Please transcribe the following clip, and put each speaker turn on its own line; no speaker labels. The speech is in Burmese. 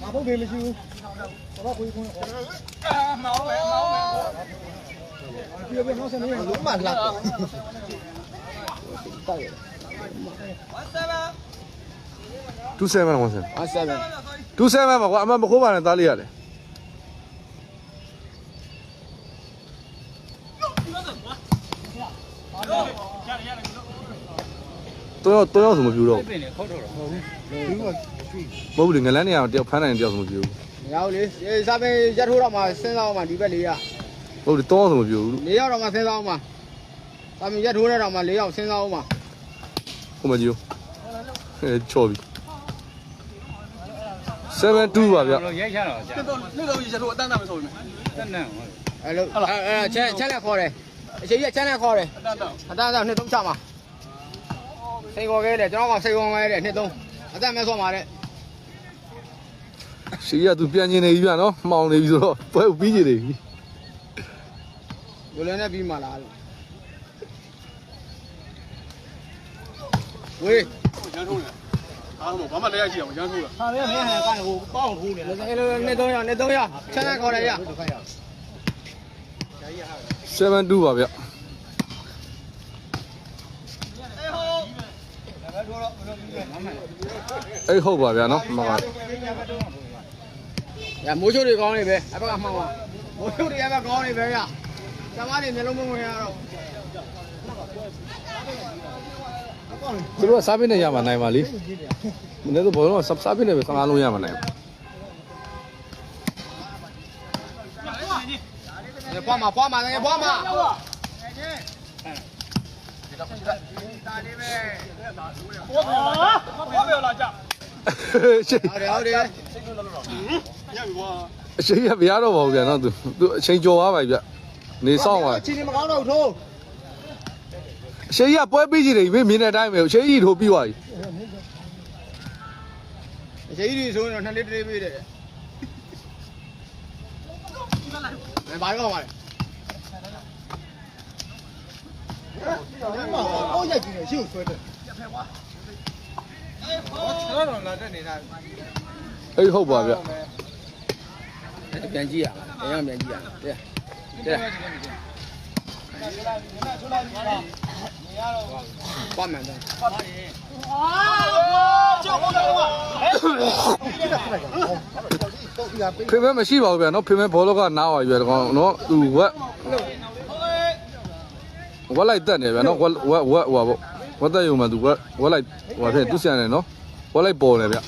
ငါဘုတ်တွေမရှိဘူးတော့ကိုကြီးခွန်းခေါ်
မောင်းမယ်မောင်းမယ်
ပြပြနောက်ဆက်နေရင်လုံးမလာတိုက်ရ
27 17
အဆက်ပဲ
27ပါကွာအမမခိုးပါနဲ့သားလေးရတယ်တော့တော့ ရောက်စမပြူတော့
ပြင်နေခုတ်တော့တော့
ဘူးကရွှေ
မဟုတ်ဘူးငလန်းနေအောင်တယောက်ဖမ်းနိုင်တယောက်စမပြူ
မရဘူးလေအေးစားပင်ရက်ထိုးတော့မှစဉ်းစားအောင်မှဒီဘက်လေးရ
ဟုတ်တယ်တော့စမပြူ
၄ရောက်တော့မှစဉ်းစားအောင်မှစားပင်ရက်ထိုးရတော့မှ၄ရောက်စဉ်းစားအောင်မှ
ဟိုမကြည့်အဲချော်ပြီ72ပါဗျ
တော့ရိုက်ချတော့ကြာ
တော့နေ့တော့ရတော့အတန်းတန်းမဆိုမယ်
တက်နေဟုတ်
အဲ့လိုအဲ့အဲ့ချမ်းချမ်းနဲ့ခေါ်တယ်အချိန်ကြီးချမ်းနဲ့ခေါ်တယ်
အတန်းတန်း
အတန်းတော့နှစ်သုံးချမှာစိန်ခေါ်ခဲ့တယ်ကျွန်တော်ကစိန်ခေါ်ခဲ့တယ်နှစ်သုံးအတန်းမဲ ဆော့မှာတဲ့
ရှေးကသူပြန်ကျင်နေပြီဗျနော်မှောင်နေပြီဆိုတော့ပွဲပြီးကြည့်နေပြီ
လူလည်းနဲ့ပြီးမှလားလို့ဝေး
ရမ်းထိုးတယ်အားလုံးဘာမှလည်းရကြည့်အောင်ရမ်းထိုးတာ
ဟာလည်းမင်းဟန်ကနေဟိုပေါအောင်ထိုးနေတယ်အဲ့လိုနှစ်သုံးရနှစ်သုံးရချမ်းနဲ့ခေါ်
အေးဟုတ်ပါဗျာနော်မက
ရမိုးချိုးတွေကောင်းနေပဲအဘကမှောင်းပါမိုးချိုးတွေအဘကောင်းနေပဲရသမားတွေမျိုးလုံးမဝင်ရတော့
သူတို့ကစားပင်းနဲ့ရမှာနိုင်ပါလေမနေ့ကဘောလုံးကစားပင်းနဲ့ပဲစားလုံးရမှာနိုင်
ပွားမှာပွားမှာငယ်ပွားမှာ
ဘောဘောပြောလာကြ
ရှေး
ဟုတ်တယ်ဟုတ်တယ်
ရပြီကွာ
အရှိရမရတော့ပါဘူးဗျာနော်သူသူအချိန်ကျော်သွားပါပြီဗျနေဆောင်ပါ
ချီနေမကောင်းတော့ထိုး
အရှိရပွဲပြီးကြည့်တယ်မြင်တဲ့အတိုင်းပဲအရှိကြီးထိုးပြီးသွားပြီ
အချိန်ကြီးဆိုရင်တော့နှစ်လေးတလေးပေးတယ်ဘယ်ဘာတော့ မှာလဲအော်ရိုက်ကြည့်နေရှေ့ကိုဆွဲတယ်ကျွန်တော်တော့လာတက်နေတာ
အေးဟုတ်ပါဗျ
ပြန်ကြည့်ရအောင်ပြန်ကြည့်ရတဲ့တဲ့ပတ်မှန်တယ်
ကြောက်ဘောတော့ကွာ
ဖေမဲမရှိပါဘူးဗျာနော်ဖေမဲဘောလုံးကနားပါပြီဗျာတကောင်နော်သူဝက် ဝက်လိုက်တက်နေဗျာနော်ဝက်ဝက်ဝက်ဟိုပါပေါ့ဝက်တက်ရုံမှာသူဝက်ဝက်လိုက်ဟိုပါဖြစ်သူဆန်နေနော်ဝက်လိုက်ပေါ်နေဗျ